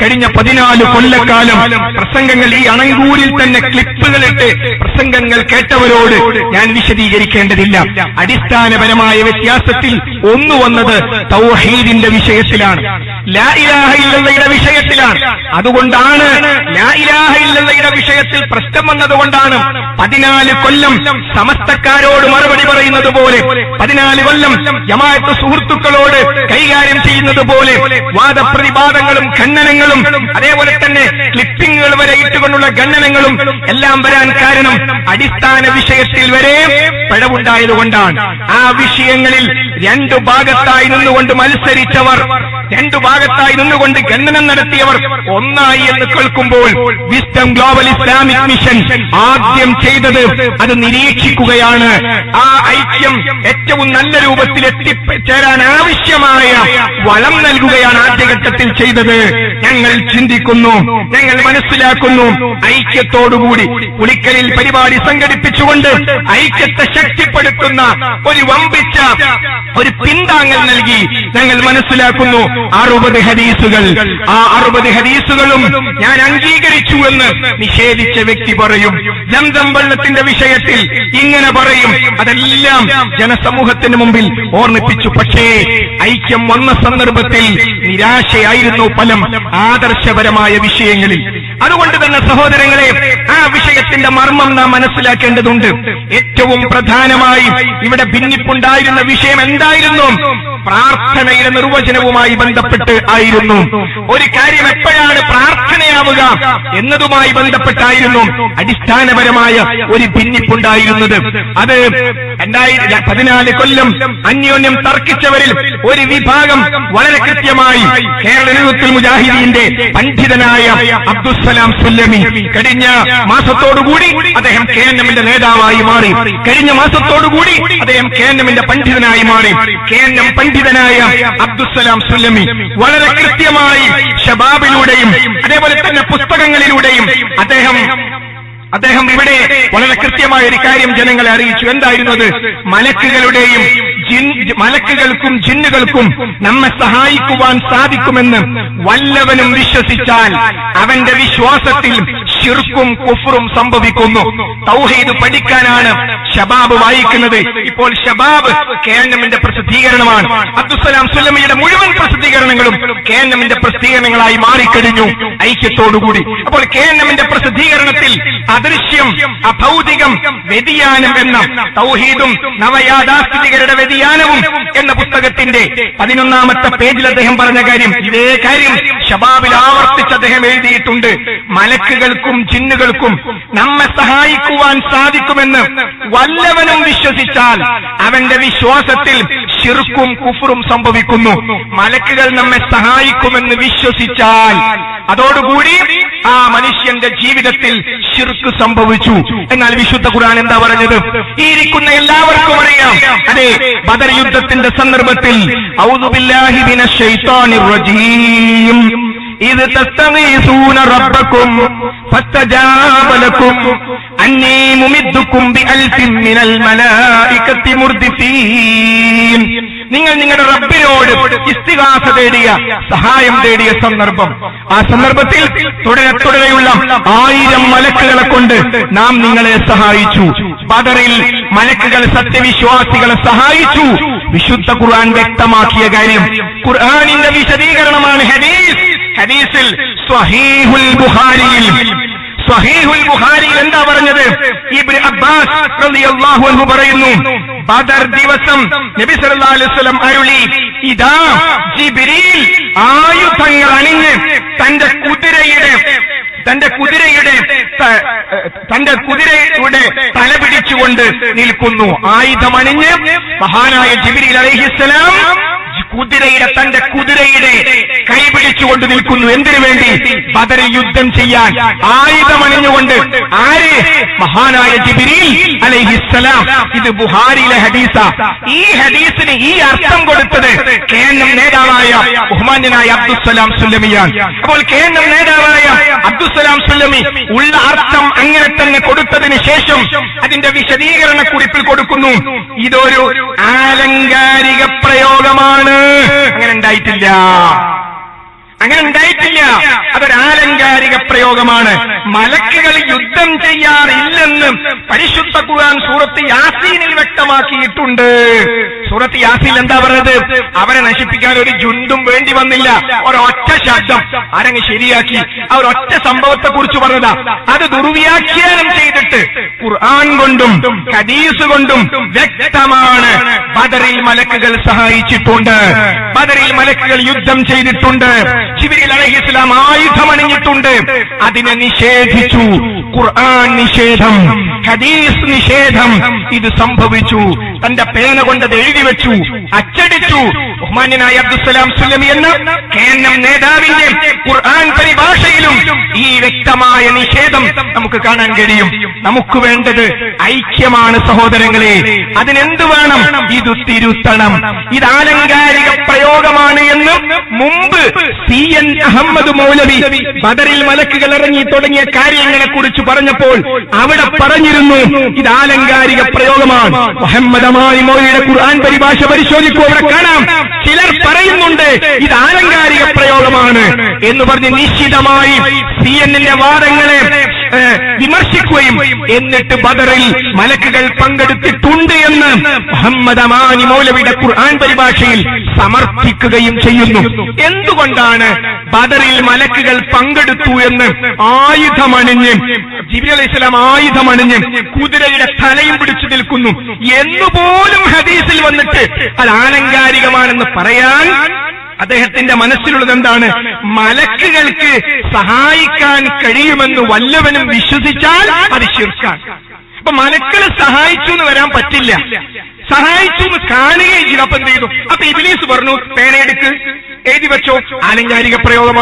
കഴിഞ്ഞ പതിനാല് കൊല്ലക്കാലം പ്രസംഗങ്ങൾ ഈ അണങ്കൂരിൽ തന്നെ ക്ലിപ്പുകളിട്ട് പ്രസംഗങ്ങൾ കേട്ടവരോട് ഞാൻ വിശദീകരിക്കേണ്ടതില്ല. അടിസ്ഥാനപരമായ വ്യത്യാസത്തിൽ ഒന്നു വന്നത് തൗഹീദിന്റെ വിഷയത്തിലാണ്. ലാ ഇലാഹ വിഷയത്തിലാണ്. അതുകൊണ്ടാണ് ലാ ഇലാഹ വിഷയത്തിൽ പ്രശ്നം വന്നതുകൊണ്ടാണ് പതിനാല് കൊല്ലം സമസ്തക്കാരോട് മറുപടി പറയുന്നത് പോലെ പതിനാല് കൊല്ലം ജമാഅത്ത് സുഹൃത്തുക്കളോട് കൈകാര്യം ചെയ്യുന്നത് പോലെ വാദപ്രതിവാദങ്ങളും ഖണ്ഡനങ്ങളും അതേപോലെ തന്നെ ക്ലിപ്പിംഗുകൾ വരെ ഇട്ടുകൊണ്ടുള്ള ഖണ്ഡനങ്ങളും എല്ലാം വരാൻ കാരണം അടിസ്ഥാന വിഷയത്തിൽ വരെ പിഴവുണ്ടായതുകൊണ്ടാണ്. ആ വിഷയങ്ങളിൽ രണ്ടു ഭാഗത്തായി നിന്നുകൊണ്ട് മത്സരിച്ചവർ രണ്ടു ഭാഗത്തായി നിന്നുകൊണ്ട് ഖണ്ഡനം നടത്തിയവർ ഒന്നായി എന്ന് കേൾക്കുമ്പോൾ വിസ്റ്റം ഗ്ലോബൽ ഇസ്ലാമിക് മിഷൻ ആദ്യം ചെയ്തത് അത് നിരീക്ഷിക്കുകയാണ്. ആ ഐക്യം ഏറ്റവും നല്ല രൂപത്തിൽ എത്തിച്ചേരാൻ ആവശ്യമായ വളം നൽകുകയാണ് ആദ്യഘട്ടത്തിൽ ചെയ്തത്. ഞങ്ങൾ ചിന്തിക്കുന്നു ഞങ്ങൾ മനസ്സിലാക്കുന്നു. ഐക്യത്തോടുകൂടി പുളിക്കലിൽ പരിപാടി സംഘടിപ്പിച്ചുകൊണ്ട് ഐക്യത്തെ ശക്തിപ്പെടുത്തുന്ന ഒരു വമ്പിച്ച ഒരു പിന്താങ്ങൽ നൽകി ഞങ്ങൾ മനസ്സിലാക്കുന്നു. അറുപത് ഹദീസുകൾ. ആ അറുപത് ഹദീസുകളും ഞാൻ അംഗീകരിച്ചു എന്ന് നിഷേധിച്ച വ്യക്തി പറയും. ജന്തം വെള്ളത്തിന്റെ വിഷയത്തിൽ ഇങ്ങനെ പറയും. അതെല്ലാം ജനസമൂഹത്തിന് മുമ്പിൽ ഓർമ്മിപ്പിച്ചു. പക്ഷേ ഐക്യം വന്ന സന്ദർഭത്തിൽ നിരാശയായിരുന്നു ഫലം ആദർശപരമായ വിഷയങ്ങളിൽ. അതുകൊണ്ട് തന്നെ സഹോദരങ്ങളെ ആ വിഷയത്തിന്റെ മർമ്മം നാം മനസ്സിലാക്കേണ്ടതുണ്ട്. ഏറ്റവും പ്രധാനമായി ഇവിടെ ഭിന്നിപ്പുണ്ടായിരുന്ന വിഷയം എന്തായിരുന്നു? പ്രാർത്ഥനയുടെ നിർവചനവുമായി ബന്ധപ്പെട്ട് ആയിരുന്നു. ഒരു കാര്യം എപ്പോഴാണ് പ്രാർത്ഥനയാവുക എന്നതുമായി ബന്ധപ്പെട്ടായിരുന്നു അടിസ്ഥാനപരമായ ഒരു ഭിന്നിപ്പുണ്ടായിരുന്നത്. അത് രണ്ടായിരത്തി പതിനാല് കൊല്ലം അന്യോന്യം തർക്കിച്ചവരിൽ ഒരു വിഭാഗം വളരെ കൃത്യമായി കേരള മുജാഹിദീന്റെ പണ്ഡിതനായ അബ്ദുസലാം സുല്ലമി. കഴിഞ്ഞ മാസത്തോടുകൂടി അദ്ദേഹം കെ എൻ എമ്മിന്റെ നേതാവായി മാറി. കഴിഞ്ഞ മാസത്തോടുകൂടി അദ്ദേഹം കെ എൻ എമ്മിന്റെ പണ്ഡിതനായി മാറി. കെ എൻ എം പണ്ഡിതനായ അബ്ദുസലാം സുല്ലമി വളരെ കൃത്യമായി ഷബാബിലൂടെയും അതേപോലെ തന്നെ പുസ്തകങ്ങളിലൂടെയും അദ്ദേഹം അദ്ദേഹം ഇവിടെ വളരെ കൃത്യമായ ഒരു കാര്യം ജനങ്ങളെ അറിയിച്ചു. എന്തായിരുന്നത് മലക്കുകളുടെയും മലക്കുകൾക്കും ജിന്നുകൾക്കും നമ്മെ സഹായിക്കുവാൻ സാധിക്കുമെന്ന് വല്ലവനും വിശ്വസിച്ചാൽ അവന്റെ വിശ്വാസത്തിൽ ഷിർക്കും കുഫറും സംഭവിക്കുന്നു. തൗഹീദ് പഠിക്കാനാണ് ഷബാബ് വായിക്കുന്നത്. ഇപ്പോൾ ഷബാബ് കെ എൻ എമ്മിന്റെ പ്രസിദ്ധീകരണമാണ്. അബ്ദുസലാം സുല്ലമിയുടെ മുഴുവൻ പ്രസിദ്ധീകരണങ്ങളും കെ എൻ എമ്മിന്റെ പ്രസിദ്ധീകരണങ്ങളായി മാറിക്കഴിഞ്ഞു ഐക്യത്തോടുകൂടി. അപ്പോൾ കെ എൻ എമ്മിന്റെ പ്രസിദ്ധീകരണത്തിൽ അദൃശ്യം അഭൗതികം വ്യതിയാനം എന്ന തൗഹീദും നവയാഥാസ്ഥിതികരുടെ വ്യതിയാനവും എന്ന പുസ്തകത്തിന്റെ പതിനൊന്നാമത്തെ പേജിൽ അദ്ദേഹം പറഞ്ഞ കാര്യം. ഇതേ കാര്യം ഷബാബിൽ ആവർത്തിച്ച് അദ്ദേഹം എഴുതിയിട്ടുണ്ട്. മലക്കുകൾക്കും ജിന്നുകൾക്കും നമ്മെ സഹായിക്കുവാൻ സാധിക്കുമെന്ന് വല്ലവനും വിശ്വസിച്ചാൽ അവന്റെ വിശ്വാസത്തിൽ ഷിർക്കും കുഫറും സംഭവിക്കുന്നു. മലക്കുകൾ നമ്മെ സഹായിക്കുമെന്ന് വിശ്വസിച്ചാൽ അതോടുകൂടി ആ മനുഷ്യന്റെ ജീവിതത്തിൽ ഷിർക്ക് സംഭവിച്ചു. എന്നാൽ വിശുദ്ധ ഖുർആൻ എന്താ പറഞ്ഞത്? ഇരിക്കുന്ന എല്ലാവർക്കും അറിയാം. അതെ ബദർ യുദ്ധത്തിന്റെ സന്ദർഭത്തിൽ ഔദുബില്ലാഹി മിനശ് ശൈത്താനിർ റജീം. ഇത് തസ്തഗീസൂന റബ്ബക്കും ഫസ്തജാബലക്കും അന്നീ മുമിദ്ദുക്കും ബി അൽഫിൻ മിനൽ മലായികത്തി മുർദിഫീൻ നിങ്ങൾ നിങ്ങളുടെ റബ്ബിനോട് ഇസ്തികാസ തേടിയ സഹായം തേടിയ സന്ദർഭം. ആ സന്ദർഭത്തിൽ തുടരെ തുടരെയുള്ള ആയിരം മലക്കുകളെ കൊണ്ട് നാം നിങ്ങളെ സഹായിച്ചു. ബദറിൽ മലക്കുകൾ സത്യവിശ്വാസികളെ സഹായിച്ചു. വിശുദ്ധ ഖുർആൻ വ്യക്തമാക്കിയ കാര്യം ഖുർആാനിന്റെ വിശദീകരണമാണ് ഹദീസ്. ഹദീസിൽ സ്വഹീഹുൽ ബുഖാരിയിൽ സ്വഹീഹുൽ ബുഖാരി എന്താ പറഞ്ഞത്? ഇബ്നു അബ്ബാസ് റളിയല്ലാഹു അൻഹു പറയുന്നു ബദർ ദിവസം നബി സല്ലല്ലാഹു അലൈഹി വസല്ലം അരുളി ഇദാ ജിബ്രീൽ ആയുധങ്ങൾ അണിഞ്ഞ് തന്റെ കുതിരയുടെ തന്റെ കുതിരയുടെ തന്റെ കുതിരയുടെ തല പിടിച്ചുകൊണ്ട് നിൽക്കുന്നു. ആയുധമണിഞ്ഞ് മഹാനായ ജിബ്രീൽ അലഹിസ്സലാം കുതിരയുടെ തന്റെ കുതിരയുടെ കൈപിടിച്ചുകൊണ്ട് നിൽക്കുന്നു. എന്തിനു വേണ്ടി? ബദറിൽ യുദ്ധം ചെയ്യാൻ. ആയുധമണിഞ്ഞുകൊണ്ട് ആര്? മഹാനായ ജിബിരിൽ അലൈഹിസ്സലാം ഇത് ബുഹാരിയിലെ ഹദീസ. ഈ ഹദീസിന് ഈ അർത്ഥം കൊടുത്തത് കേന്ദ്രം നേതാവായ ബഹുമാന്യനായ അബ്ദുസലാം സുല്ലമിയാണ്. അപ്പോൾ കേന്ദ്രം നേതാവായ അബ്ദുസ്സലാം സുല്ലമി ഉള്ള അർത്ഥം അങ്ങനെ തന്നെ കൊടുത്തതിന് ശേഷം അതിന്റെ വിശദീകരണ കുറിപ്പിൽ കൊടുക്കുന്നു. ഇതൊരു ആലങ്കാരിക പ്രയോഗമാണ്. അങ്ങനെ ഉണ്ടായിട്ടില്ല. അങ്ങനെ ഉണ്ടായിട്ടില്ല. അതൊരാലങ്കാരിക പ്രയോഗമാണ്. മലക്കുകൾ യുദ്ധം ചെയ്യാറില്ലെന്ന് പരിശുദ്ധ ഖുർആൻ സൂറത്ത് യാസീനിൽ വ്യക്തമാക്കിയിട്ടുണ്ട്. സൂറത്ത് യാസീൻ എന്താ പറയുന്നത് അവരെ നശിപ്പിക്കാൻ ഒരു ജുണ്ടും വേണ്ടി വന്നില്ല. ഒരൊറ്റ ശബ്ദം. ആരങ്ങ് ശരിയാക്കി. ആ ഒരൊറ്റ സംഭവത്തെ കുറിച്ച് പറഞ്ഞതാ. അത് ദുർവ്യാഖ്യാനം ചെയ്തിട്ട് ഖുർആൻ കൊണ്ടും ഹദീസ് കൊണ്ടും വ്യക്തമാണ്. ബദറിൽ മലക്കുകൾ സഹായിച്ചിട്ടുണ്ട്. ബദറിൽ മലക്കുകൾ യുദ്ധം ചെയ്തിട്ടുണ്ട്. ജിബിരിൽ അലഹി ഇസ്ലാം ആയുധമണിഞ്ഞിട്ടുണ്ട്. അതിനെ നിഷേധിച്ചു. ഖുർആൻ നിഷേധം ഹദീസ് നിഷേധം. ഇത് സംഭവിച്ചു. തന്റെ പേന കൊണ്ട് അത് എഴുതി വെച്ചു അച്ചടിച്ചു. ബഹുമാന്യനായ അബ്ദുസലാം സുല്ലമി എന്ന കേന്ദ്രം നേതാവിന്റെ ഖുർആൻ പരിഭാഷയിലും ഈ വ്യക്തമായ നിഷേധം നമുക്ക് കാണാൻ കഴിയും. നമുക്ക് വേണ്ടത് ഐക്യമാണ് സഹോദരങ്ങളെ. അതിനെന്ത് വേണം? ഇത് തിരുത്തണം. ഇത് ആലങ്കാരിക പ്രയോഗമാണ് എന്ന് മുമ്പ് സി എൻ അഹമ്മദ് മൗലവി ബദറിൽ മലക്കുകൾ ഇറങ്ങി തുടങ്ങിയ കാര്യങ്ങളെ കുറിച്ച് പറഞ്ഞപ്പോൾ അവിടെ പറഞ്ഞിരുന്നു ഇത് ആലങ്കാരിക പ്രയോഗമാണ്. മുഹമ്മദമായി മോയിയുടെ ഖുർആൻ പരിഭാഷ പരിശോധിക്കൂ അവിടെ കാണാം. ചിലർ പറയുന്നുണ്ട് ഇത് ആലങ്കാരിക പ്രയോഗമാണ് എന്ന് പറഞ്ഞ് നിശ്ചിതമായി സി എന്നിന്റെ വാദങ്ങളെ വിമർശിക്കുകയും എന്നിട്ട് ബദറിൽ മലക്കുകൾ പങ്കെടുത്തിട്ടുണ്ട് എന്ന് മുഹമ്മദ് അമാനി മൗലവിയുടെ ഖുർആൻ പരിഭാഷയിൽ സമർത്ഥിക്കുകയും ചെയ്യുന്നു. എന്തുകൊണ്ടാണ് ബദറിൽ മലക്കുകൾ പങ്കെടുത്തു എന്ന് ആയുധമണിഞ്ഞ് ജിബിരി അലൈഹി സ്വലാം ആയുധമണിഞ്ഞ് കുതിരയുടെ തലയും പിടിച്ചു നിൽക്കുന്നു എന്നുപോലും ഹദീസിൽ വന്നിട്ട് അത് ആലങ്കാരികമാണെന്ന് പറയാൻ അദ്ദേഹത്തിന്റെ മനസ്സിലുള്ളത് എന്താണ്? മലക്കുകൾക്ക് സഹായിക്കാൻ കഴിയുമെന്ന് വല്ലവനും വിശ്വസിച്ചാൽ അത് ശിർക്കാൻ അപ്പൊ മലക്കളെ സഹായിച്ചു എന്ന് വരാൻ പറ്റില്ല. സഹായിച്ചു എന്ന് കാണുകയും ചെയ്തു. അപ്പൊ എന്ത് ചെയ്തു? അപ്പൊ ഇബിലീസ് പറഞ്ഞു പേനയെടുക്ക് എഴുതി വെച്ചോ. ആലങ്കാരിക പ്രയോഗമാണ്